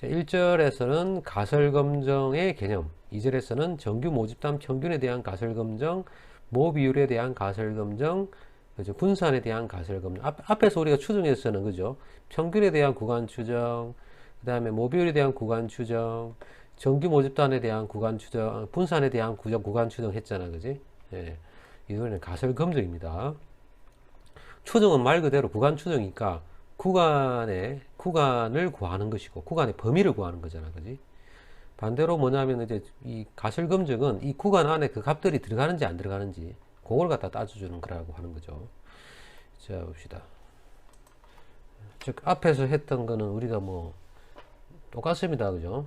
자, 1절에서는 가설검정의 개념, 2절에서는 정규 모집단 평균에 대한 가설검정, 모비율에 대한 가설검정, 그죠? 분산에 대한 가설검정. 앞, 앞에서 우리가 추정했서는 그죠? 평균에 대한 구간 추정, 그 다음에 모비율에 대한 구간 추정, 정규 모집단에 대한 구간 추정, 분산에 대한 구정, 구간 추정 했잖아. 그지? 예. 이거는 가설검정입니다. 추정은 말 그대로 구간 추정이니까 구간의 구간을 구하는 것이고 구간의 범위를 구하는 거잖아, 그지? 반대로 뭐냐면 이제 이 가설 검증은 이 구간 안에 그 값들이 들어가는지 안 들어가는지 그걸 갖다 따져주는 거라고 하는 거죠. 자 봅시다. 즉 앞에서 했던 거는 우리가 뭐 똑같습니다, 그죠?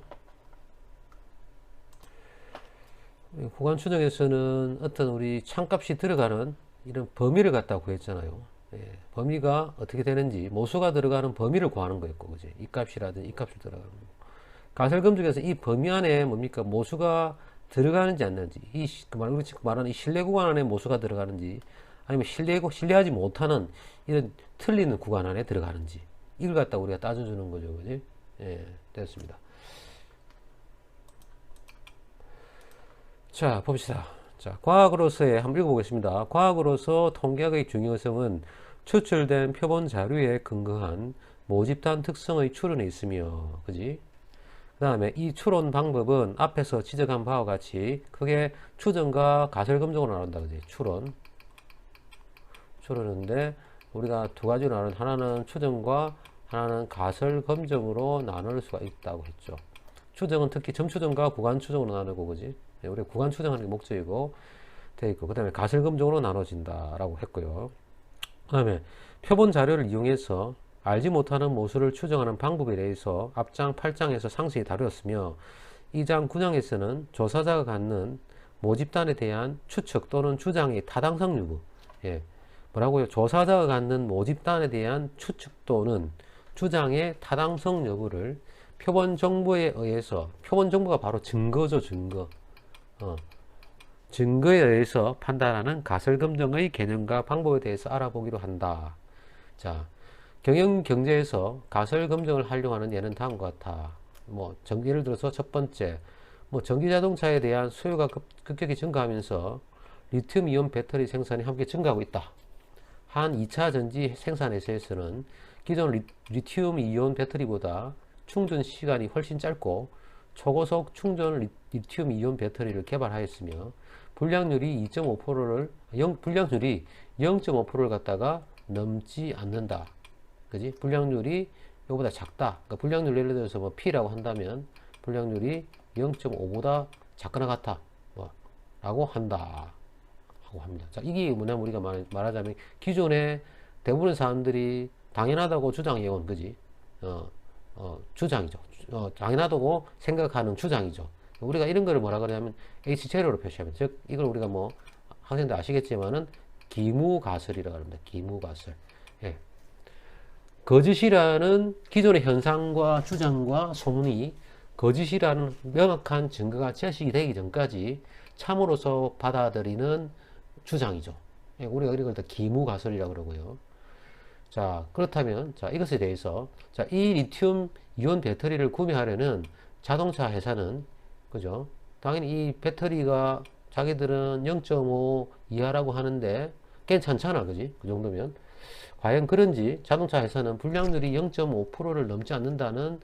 구간 추정에서는 어떤 우리 창값이 들어가는 이런 범위를 갖다 구했잖아요. 예, 범위가 어떻게 되는지 모수가 들어가는 범위를 구하는 거였고 그지? 이 값이라든지 이 값을 들어가는 거. 가설검 중에서 이 범위 안에 뭡니까? 모수가 들어가는지 안 되는지 이그 말하는 이 실내 구간 안에 모수가 들어가는지 아니면 실내고 신뢰하지 못하는 이런 틀리는 구간 안에 들어가는지 이걸 갖다 우리가 따져주는 거죠 그지? 예 됐습니다. 자 봅시다 자 과학으로서의 한번 읽어보겠습니다 과학으로서 통계학의 중요성은 추출된 표본 자료에 근거한 모집단 특성의 추론에 있으며, 그지? 그 다음에 이 추론 방법은 앞에서 지적한 바와 같이 크게 추정과 가설검정으로 나눈다, 그지? 추론. 추론인데, 우리가 두 가지로 나눈, 하나는 추정과 하나는 가설검정으로 나눌 수가 있다고 했죠. 추정은 특히 점추정과 구간추정으로 나누고, 그지? 네, 우리 구간 추정하는 게 목적이고, 돼 있고, 그 다음에 가설검정으로 나눠진다라고 했고요. 그 다음에 표본 자료를 이용해서 알지 못하는 모수를 추정하는 방법에 대해서 앞장 8장에서 상세히 다루었으며 2장 9장에서는 조사자가 갖는 모집단에 대한 추측 또는 주장의 타당성 유무 예. 뭐라고요? 조사자가 갖는 모집단에 대한 추측 또는 주장의 타당성 여부를 표본 정보에 의해서 표본 정보가 바로 증거죠 증거 어. 증거에 의해서 판단하는 가설검정의 개념과 방법에 대해서 알아보기로 한다. 자, 경영 경제에서 가설검정을 활용하는 예는 다음과 같아. 뭐, 전, 예를 들어서 첫 번째, 뭐, 전기 자동차에 대한 수요가 급, 급격히 증가하면서 리튬 이온 배터리 생산이 함께 증가하고 있다. 한 2차 전지 생산 에서는 기존 리, 리튬 이온 배터리보다 충전 시간이 훨씬 짧고 초고속 충전 리튬 이온 배터리를 개발하였으며 불량률이 2.5%를 0, 불량률이 0.5%를 갖다가 넘지 않는다. 그지? 불량률이 이거보다 작다. 그러니까 불량률 예를 들어서 뭐 P라고 한다면 불량률이 0.5보다 작거나 같아. 뭐 라고 한다. 하고 합니다. 자, 이게 뭐냐면 우리가 말, 말하자면 기존에 대부분의 사람들이 당연하다고 주장해온 그지? 어, 어, 주장이죠. 어, 당연하다고 생각하는 주장이죠. 우리가 이런 거를 뭐라 그러냐면 H 제로로 표시하면 즉 이걸 우리가 뭐 학생들 아시겠지만은 기무가설이라고 합니다. 기무가설. 예. 거짓이라는 기존의 현상과 주장과 소문이 거짓이라는 명확한 증거가 제시되기 되기 전까지 참으로서 받아들이는 주장이죠. 예, 우리가 이런 걸 기무가설이라고 그러고요. 자, 그렇다면, 자, 이것에 대해서, 자, 이 리튬 이온 배터리를 구매하려는 자동차 회사는 그죠? 당연히 이 배터리가 자기들은 0.5 이하라고 하는데 괜찮잖아. 그지? 그 정도면. 과연 그런지 자동차 회사는 불량률이 0.5%를 넘지 않는다는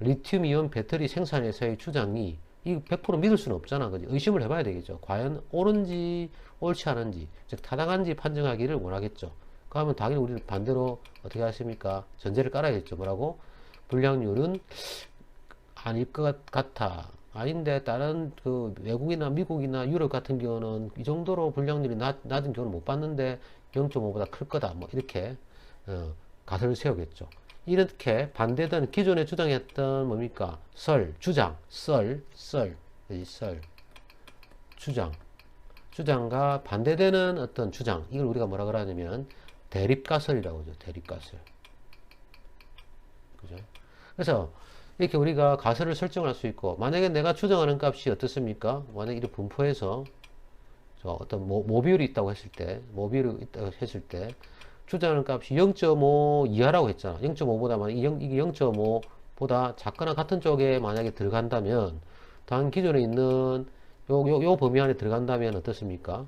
리튬 이온 배터리 생산 회사의 주장이 이100% 믿을 수는 없잖아. 그지? 의심을 해봐야 되겠죠. 과연 옳은지 옳지 않은지, 즉 타당한지 판정하기를 원하겠죠. 그러면 당연히 우리는 반대로 어떻게 하십니까? 전제를 깔아야겠죠. 뭐라고? 불량률은 아닐 것 같아. 아닌데 다른 그 외국이나 미국이나 유럽 같은 경우는 이 정도로 불량률이 낮, 낮은 경우는 못 봤는데 0.5보다 클 거다 뭐 이렇게 어, 가설을 세우겠죠 이렇게 반대되는 기존에 주장했던 뭡니까 설 주장 썰썰썰 주장 주장과 반대되는 어떤 주장 이걸 우리가 뭐라 그러냐면 대립가설이라고 하죠 대립가설 그죠 그래서 이렇게 우리가 가설을 설정할 수 있고 만약에 내가 추정하는 값이 어떻습니까? 만약에 이를 분포해서 어떤 모, 모비율이 있다고 했을 때 모비율이 있다고 했을 때 추정하는 값이 0.5 이하라고 했잖아 0.5보다 만 이게 0.5 보다 작거나 같은 쪽에 만약에 들어간다면 단 기존에 있는 요, 요, 요 범위 안에 들어간다면 어떻습니까?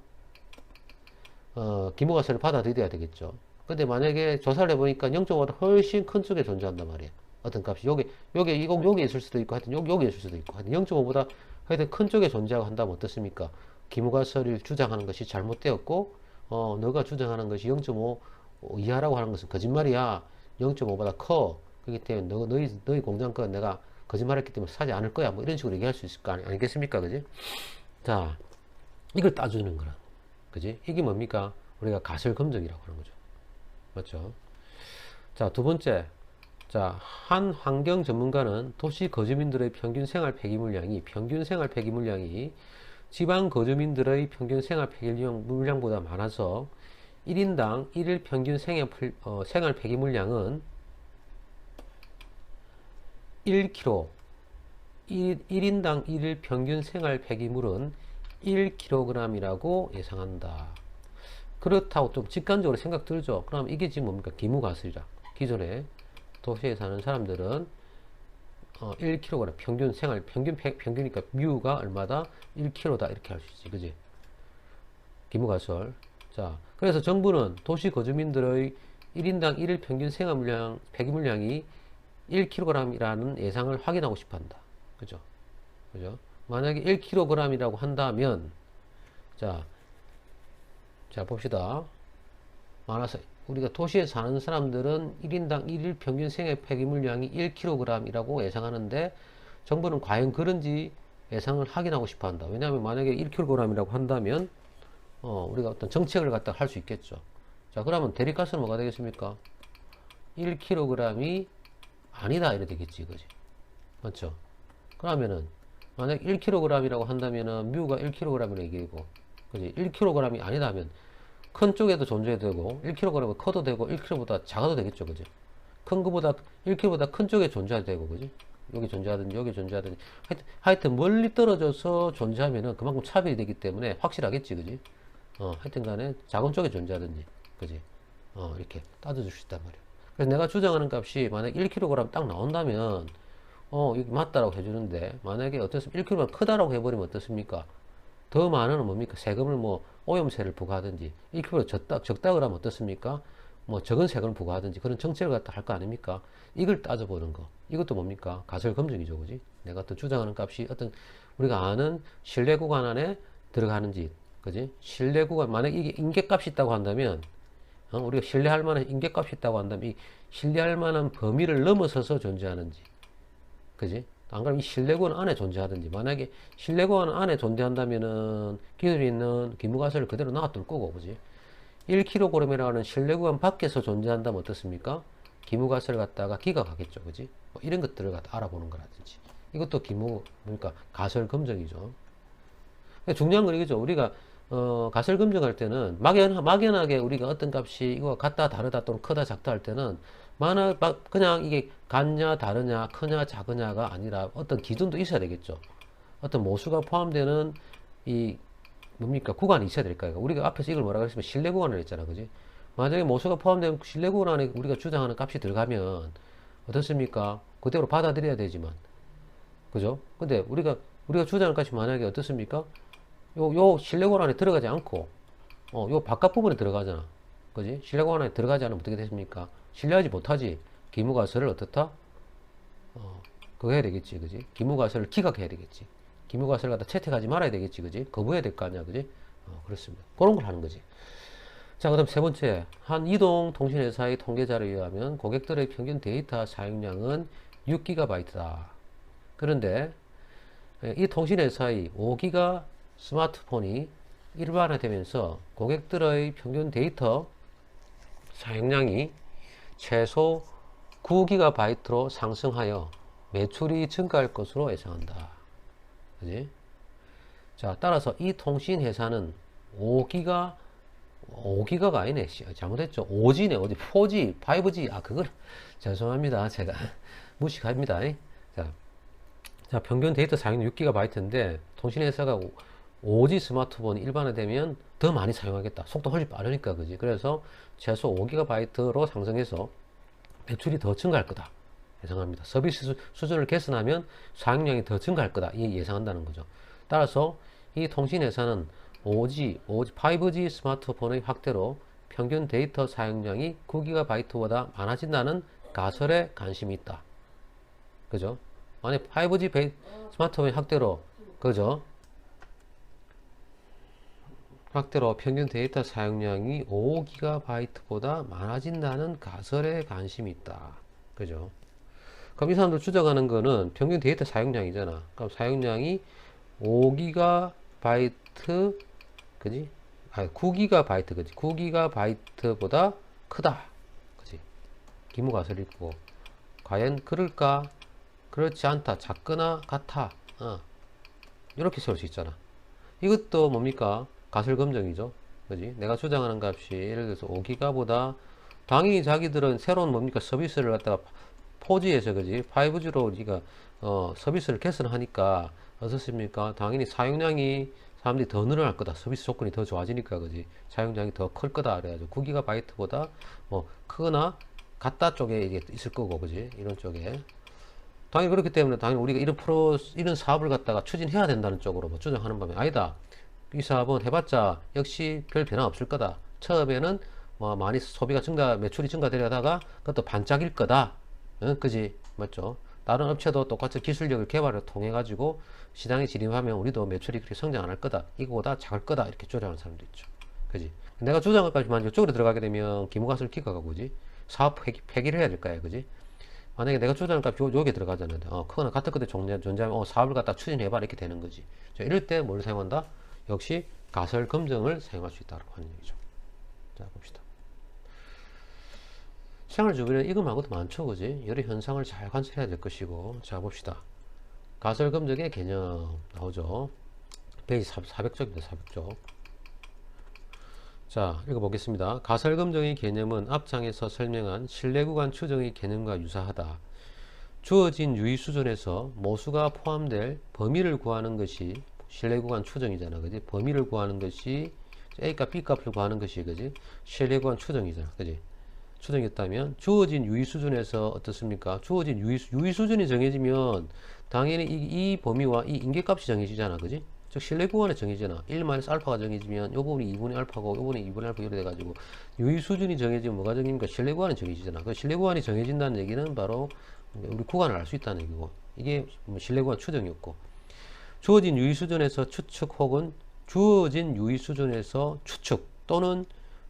어, 기무가세를 받아들여야 되겠죠. 근데 만약에 조사를 해보니까 0.5보다 훨씬 큰 쪽에 존재한단 말이에요. 어떤 값이 여기 여기 이거 여기 있을 수도 있고 하여튼 여기, 여기 있을 수도 있고 하여튼 0.5보다 하여튼 큰 쪽에 존재하고 한다면 어떻습니까? 기무가설을 주장하는 것이 잘못되었고 어 너가 주장하는 것이 0.5 이하라고 하는 것은 거짓말이야. 0.5보다 커. 그렇기 때문에 너, 너희 너희 공장 거 내가 거짓말했기 때문에 사지 않을 거야. 뭐 이런 식으로 얘기할 수 있을 거 아니, 아니겠습니까? 그지? 자, 이걸 따주는 거라. 그지? 이게 뭡니까? 우리가 가설 검증이라고 하는 거죠. 맞죠? 자, 두 번째. 자, 한 환경 전문가는 도시 거주민들의 평균 생활 폐기물량이 평균 생활 폐기물량이 지방 거주민들의 평균 생활 폐기물량보다 많아서 1인당 1일 평균 생활, 어, 생활 폐기물량은 1kg 1, 1인당 1일 평균 생활 폐기물은 1kg이라고 예상한다. 그렇다고 좀 직관적으로 생각 들죠. 그럼 이게 지금 뭡니까? 기무가설이라. 기존에 도시에 사는 사람들은 어, 1kg 평균 생활 평균 평균이니까 뮤가 얼마다 1kg다 이렇게 할 수 있지, 그지? 기무가설. 자, 그래서 정부는 도시 거주민들의 1인당 1일 평균 생활 물량 폐기물량이 1kg이라는 예상을 확인하고 싶어한다. 그죠? 그죠? 만약에 1kg이라고 한다면 자, 자 봅시다. 많아서 우리가 도시에 사는 사람들은 1인당 1일 평균 생애 폐기물량이 1kg이라고 예상하는데 정부는 과연 그런지 예상을 확인하고 싶어 한다. 왜냐하면 만약에 1kg이라고 한다면 어, 우리가 어떤 정책을 갖다 할 수 있겠죠. 자, 그러면 대립가스는 뭐가 되겠습니까? 1kg이 아니다 이래 되겠지, 그지? 맞죠? 그러면은 만약 1kg이라고 한다면은 뮤가 1kg이라는 얘기고, 그지? 1kg이 아니다면 큰 쪽에도 존재해도 되고 1kg은 커도 되고 1kg보다 작아도 되겠죠, 그지? 큰 거보다 1kg보다 큰 쪽에 존재해도 되고, 그지? 여기 존재하든지 여기 존재하든지 하여튼, 하여튼 멀리 떨어져서 존재하면은 그만큼 차별이 되기 때문에 확실하겠지, 그지? 어, 하여튼 간에 작은 쪽에 존재하든지, 그지? 어, 이렇게 따져줄 수 있단 말이야. 그래서 내가 주장하는 값이 만약 1kg 딱 나온다면, 어, 이게 맞다라고 해주는데, 만약에 어떻습니까? 1kg보다 크다라고 해버리면 어떻습니까? 더 많은 뭡니까? 세금을 뭐, 오염세를 부과하든지, 1kg 적다, 적다 그러면 어떻습니까? 뭐, 적은 세금을 부과하든지, 그런 정책을 갖다 할 거 아닙니까? 이걸 따져보는 거. 이것도 뭡니까? 가설 검증이죠, 그지? 내가 어떤 주장하는 값이 어떤, 우리가 아는 신뢰 구간 안에 들어가는지, 그지? 신뢰 구간, 만약 이게 인계값이 있다고 한다면, 어, 우리가 신뢰할 만한 인계값이 있다고 한다면, 이 신뢰할 만한 범위를 넘어서서 존재하는지, 그지? 안 그러면 이 신뢰구간 안에 존재하든지, 만약에 신뢰구간 안에 존재한다면은, 기술이 있는 기무가설을 그대로 놔둘 거고, 그지? 1kg이라는 신뢰구간 밖에서 존재한다면 어떻습니까? 기무가설을 갖다가 기각하겠죠, 그지? 뭐 이런 것들을 갖다 알아보는 거라든지. 이것도 기무, 그러니까 가설 검증이죠. 중요한 건 이거죠. 우리가 어, 가설 검증할 때는 막연, 막연하게 우리가 어떤 값이 이거 같다, 다르다 또는 크다, 작다 할 때는 만약 막 그냥 이게 같냐, 다르냐, 크냐, 작으냐가 아니라 어떤 기준도 있어야 되겠죠. 어떤 모수가 포함되는 이 뭡니까 구간이 있어야 될까요? 우리가 앞에서 이걸 뭐라고 했으면 신뢰 구간을 했잖아, 그지? 만약에 모수가 포함된 신뢰 구간 안에 우리가 주장하는 값이 들어가면 어떻습니까? 그대로 받아들여야 되지만, 그죠? 근데 우리가 우리가 주장하는 값이 만약에 어떻습니까? 요, 요 실내고관 안에 들어가지 않고, 어, 요 바깥 부분에 들어가잖아. 그지? 안에 들어가지 않으면 어떻게 됐습니까? 신뢰하지 못하지. 기무가설을 어떻다? 어, 그거 해야 되겠지. 그지? 기무가설을 기각해야 되겠지. 기무가설을 갖다 채택하지 말아야 되겠지. 그지? 거부해야 될 거 아니야. 그지? 어, 그렇습니다. 그런 걸 하는 거지. 자, 그 다음 세 번째. 한 이동 통신회사의 통계자료에 의하면 고객들의 평균 데이터 사용량은 6GB다. 그런데 이 통신회사의 5기가 스마트폰이 일반화되면서 고객들의 평균 데이터 사용량이 최소 9GB로 상승하여 매출이 증가할 것으로 예상한다. 그지? 자, 따라서 이 통신 회사는 5기가 5기가가 아니네. 잘못했죠. 5G네. 어디 4G, 5G. 아, 그걸 죄송합니다. 제가 무식합니다. 자, 자, 평균 데이터 사용량 6GB인데 통신 회사가 5G 스마트폰이 일반화되면 더 많이 사용하겠다. 속도 훨씬 빠르니까, 그지? 그래서 최소 5GB로 상승해서 매출이 더 증가할 거다. 예상합니다. 서비스 수- 수준을 개선하면 사용량이 더 증가할 거다. 이 예상한다는 거죠. 따라서 이 통신회사는 5G, 5G, 5G 스마트폰의 확대로 평균 데이터 사용량이 9GB보다 많아진다는 가설에 관심이 있다. 그죠? 만약 5G 베이, 스마트폰 확대로, 그죠? 확대로 평균 데이터 사용량이 5GB보다 많아진다는 가설에 관심이 있다. 그죠? 그럼 이 사람들 추적하는 거는 평균 데이터 사용량이잖아. 그럼 사용량이 5GB, 그지? 아, 9GB, 그지? 9GB보다 크다. 그지? 기무 가설 있고. 과연 그럴까? 그렇지 않다. 작거나 같아. 어. 이렇게 세울 수 있잖아. 이것도 뭡니까? 가설 검정이죠. 그지? 내가 주장하는 값이 예를 들어서 5기가보다 당연히 자기들은 새로운 뭡니까? 서비스를 갖다가 4G에서 그지? 5G로 우리가 어, 서비스를 개선하니까 어떻습니까? 당연히 사용량이 사람들이 더 늘어날 거다. 서비스 조건이 더 좋아지니까 그지? 사용량이 더 클 거다. 그래가지고 9기가바이트보다 뭐 크거나 같다 쪽에 이게 있을 거고 그지? 이런 쪽에 당연히 그렇기 때문에 당연히 우리가 이런 프로 이런 사업을 갖다가 추진해야 된다는 쪽으로 뭐 주장하는 바면 아니다. 이 사업은 해봤자 역시 별 변화 없을 거다. 처음에는 뭐 많이 소비가 증가, 매출이 증가되려다가 그것도 반짝일 거다. 응, 그지? 맞죠? 다른 업체도 똑같이 기술력을 개발을 통해 가지고 시장에 진입하면 우리도 매출이 그렇게 성장 안 할 거다. 이거보다 작을 거다. 이렇게 주장하는 사람도 있죠. 그지? 내가 주장을까지만 이쪽으로 들어가게 되면 기무가설 기가가 그지? 사업 폐기, 폐기를 해야 될 거야. 그지? 만약에 내가 주장할 값이 요- 요게 들어가잖아요. 어, 크거나 같은 존재, 존재하면, 어, 사업을 갖다 추진해봐. 이렇게 되는 거지. 자, 이럴 때 뭘 사용한다? 역시 가설 검증을 사용할 수 있다고 하는 얘기죠. 자, 봅시다. 생활 주변에 이거 말고도 많죠. 그지? 여러 현상을 잘 관찰해야 될 것이고. 자, 봅시다. 가설 검증의 개념 나오죠. 페이지 400쪽입니다. 400쪽. 자, 읽어보겠습니다. 가설검정의 개념은 앞장에서 설명한 신뢰구간 추정의 개념과 유사하다. 주어진 유의 수준에서 모수가 포함될 범위를 구하는 것이 신뢰 구간 추정이잖아. 그지? 범위를 구하는 것이 A값, B값을 구하는 것이 그지? 신뢰 구간 추정이잖아. 그지? 추정했다면 주어진 유의 수준에서 어떻습니까? 주어진 유의, 수- 유의 수준이 정해지면 당연히 이, 이 범위와 이 인계값이 정해지잖아. 그지? 즉 신뢰 구간에 정해지잖아. 1 마이너스 알파가 정해지면 요 부분이 2분의 알파고 요 부분이 2분의 알파 이렇게 돼가지고 유의 수준이 정해지면 뭐가 정해집니까? 신뢰 구간이 정해지잖아. 그 신뢰 구간이 정해진다는 얘기는 바로 우리 구간을 알 수 있다는 얘기고 이게 뭐 신뢰 구간 추정이었고 주어진 유의 수준에서 추측 혹은 주어진 유의 수준에서 추측 또는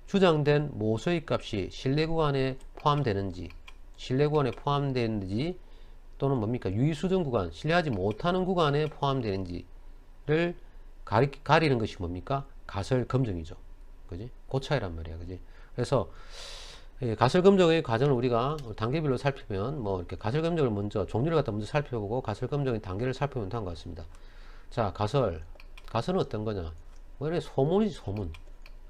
주장된 모수의 값이 신뢰 구간에 포함되는지 신뢰 구간에 포함되는지 또는 뭡니까? 유의 수준 구간 신뢰하지 못하는 구간에 포함되는지를 가리, 가리는 것이 뭡니까? 가설 검증이죠. 그지? 그 차이란 말이야. 그지? 그래서 예, 가설 검증의 과정을 우리가 단계별로 살피면 뭐 이렇게 가설 검증을 먼저 종류를 갖다 먼저 살펴보고 가설 검증의 단계를 살펴보면 다음과 같습니다 자 가설. 가설은 어떤 거냐? 뭐 이래 소문이지 소문.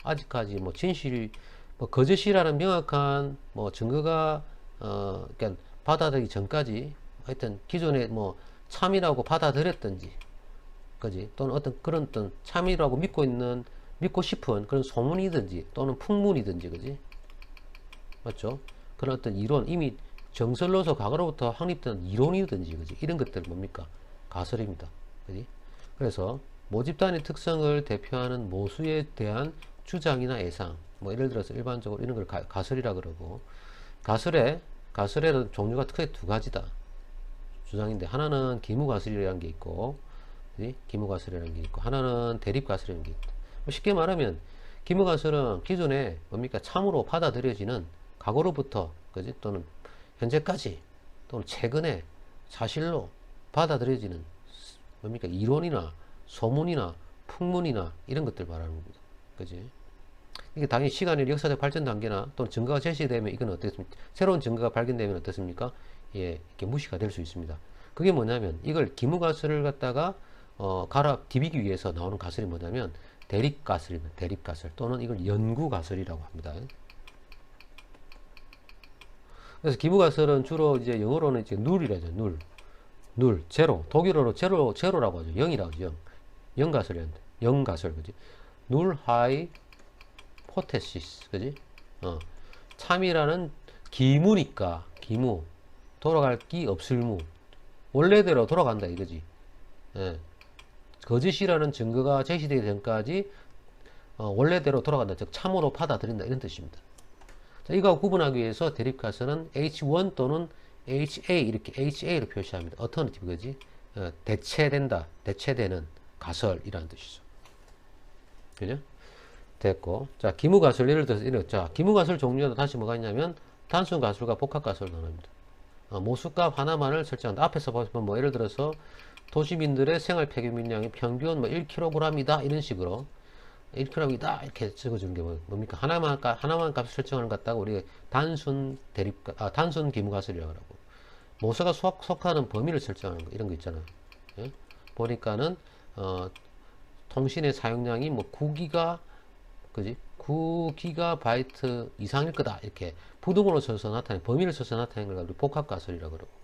아직까지 뭐 진실이 뭐 거짓이라는 명확한 뭐 증거가 어 그러니까 받아들이기 전까지 하여튼 기존에 뭐 참이라고 받아들였던지 그지? 또는 어떤 그런 어떤 참이라고 믿고 있는 믿고 싶은 그런 소문이든지 또는 풍문이든지 그지? 맞죠? 그런 어떤 이론 이미 정설로서 과거로부터 확립된 이론이든지 그지? 이런 것들 뭡니까? 가설입니다. 그지 그래서 모집단의 특성을 대표하는 모수에 대한 주장이나 예상 뭐 예를 들어서 일반적으로 이런 걸 가, 가설이라 그러고 가설에 가설에는 종류가 크게 두 가지다. 주장인데 하나는 기무가설이라는 게 있고? 기무가설이라는 게 있고 하나는 대립가설이라는 게 있다. 뭐 쉽게 말하면 기무가설은 기존에 뭡니까? 참으로 받아들여지는 과거로부터 그지? 또는 현재까지 또는 최근에 사실로 받아들여지는 뭡니까 이론이나 소문이나 풍문이나 이런 것들 말하는 겁니다. 그지? 이게 당연히 시간의 역사적 발전 단계나 또는 증거가 제시되면 이건 어떻습니까? 새로운 증거가 발견되면 어떻습니까? 예, 이렇게 무시가 될 수 있습니다. 그게 뭐냐면 이걸 기무가설을 갖다가 어, 갈아 디비기 위해서 나오는 가설이 뭐냐면 대립가설입니다. 대립가설 또는 이걸 연구가설이라고 합니다. 그래서 기무가설은 주로 이제 영어로는 이제 눌이라죠. 눌. 눌, 제로. 독일어로 제로, 제로라고 하죠. 영이라고 하죠. 영. 영가설이란다. 영가설, 그지? 눌 하이 포테시스, 그지? 어. 참이라는 기무니까, 기무. 돌아갈 기 없을 무 원래대로 돌아간다 이거지 예. 거짓이라는 증거가 제시되기 전까지 어, 원래대로 돌아간다 즉 참으로 받아들인다 이런 뜻입니다 자, 이거 구분하기 위해서 대립가설은 H1 또는 HA 이렇게 HA로 표시합니다. Alternative 그지? 어, 대체된다 대체되는 가설이라는 뜻이죠. 그죠? 됐고. 자 기무가설 예를 들어서 이런 자 기무가설 종류도 다시 뭐가 있냐면 단순 가설과 복합 가설을 나눕니다. 어, 모수값 하나만을 설정한다. 앞에서 보시면 뭐 예를 들어서 도시민들의 생활 폐기물량이 평균 뭐 1kg이다. 이런 식으로 1kg이다. 이렇게 적어주는 게 뭐- 뭡니까? 하나만 값 하나만 값 설정하는 것 같다고 우리가 단순 대립 아 단순 기무가설이라고 모서가 속, 속하는 범위를 설정하는 거 이런 거 있잖아 예? 보니까는 어, 통신의 사용량이 뭐 9기가 그지? 9기가 바이트 이상일 거다. 이렇게 부등호로 써서 나타낸 범위를 써서 나타낸 걸 우리 복합가설이라고 그러고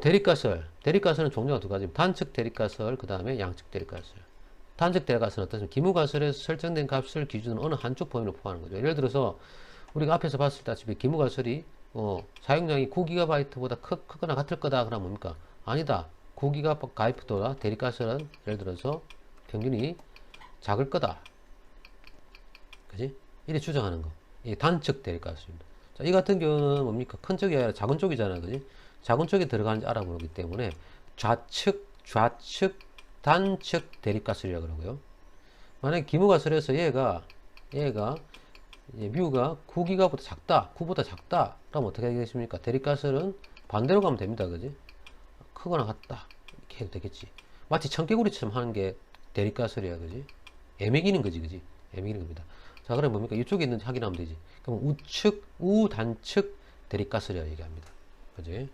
대립가설. 대립가설은 종류가 두 가지 단측 대립가설 그 다음에 양측 대립가설. 단적 대가설은 어떻습니까? 기무가설에서 설정된 값을 기준으로 어느 한쪽 범위로 포함하는 거죠. 예를 들어서 우리가 앞에서 봤을 때다시피 기무가설이 어, 사용량이 9GB보다 크, 크거나 같을 거다 그러면 뭡니까? 아니다. 9GB보다 대립가설은 예를 들어서 평균이 작을 거다. 그지? 이래 추정하는 거. 이 단측 대립가설입니다. 자, 이 같은 경우는 뭡니까? 큰 쪽이 아니라 작은 쪽이잖아. 그지? 작은 쪽이 들어가는지 알아보기 때문에 좌측, 좌측, 단측 대립가설이라고 그러고요. 만약에 기무가설에서 얘가 얘가 예, 뮤가 9기가보다 작다, 9보다 작다. 그럼 어떻게 되겠습니까? 대립가설은 반대로 가면 됩니다. 그지? 크거나 같다. 이렇게 해도 되겠지. 마치 청개구리처럼 하는 게 대립가설이야. 그지? 애매기는 거지. 그지? 애매기는 겁니다. 자, 그럼 뭡니까? 이쪽에 있는지 확인하면 되지. 그럼 우측, 우단측 대립가설이라고 얘기합니다. 그지?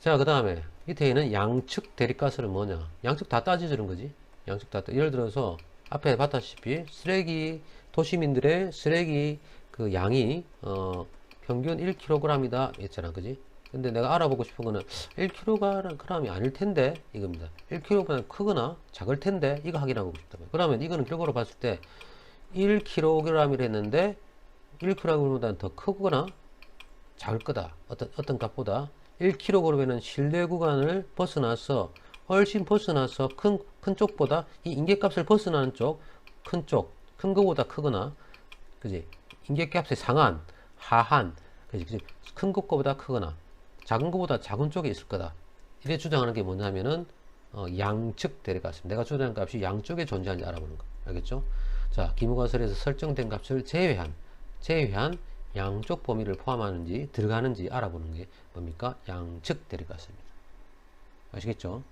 자, 그 다음에 밑에는 양측 대립가설은 뭐냐? 양측 다 따져주는 거지. 양측 다 따. 예를 들어서 앞에 봤다시피 쓰레기 도시민들의 쓰레기 그 양이 어 평균 1kg이다 했잖아, 그지? 근데 내가 알아보고 싶은 거는 1kg이 아닐 텐데 이겁니다. 1kg보다 크거나 작을 텐데 이거 확인하고 싶다. 그러면 이거는 결과로 봤을 때 1kg이라 했는데 1kg보다 더 크거나 작을 거다. 어떤 어떤 값보다 1kg은 실내 구간을 벗어나서 훨씬 벗어나서 큰, 큰 쪽보다 이 인계값을 벗어나는 쪽, 큰 쪽, 큰 거보다 크거나, 그지? 인계값의 상한, 하한, 그지? 그지? 큰 것보다 크거나, 작은 것보다 작은 쪽에 있을 거다. 이래 주장하는 게 뭐냐면은, 어, 양측 대립값입니다. 내가 주장한 값이 양쪽에 존재하는지 알아보는 거. 알겠죠? 자, 기무가설에서 설정된 값을 제외한, 제외한 양쪽 범위를 포함하는지, 들어가는지 알아보는 게 뭡니까? 양측 대립값입니다. 아시겠죠?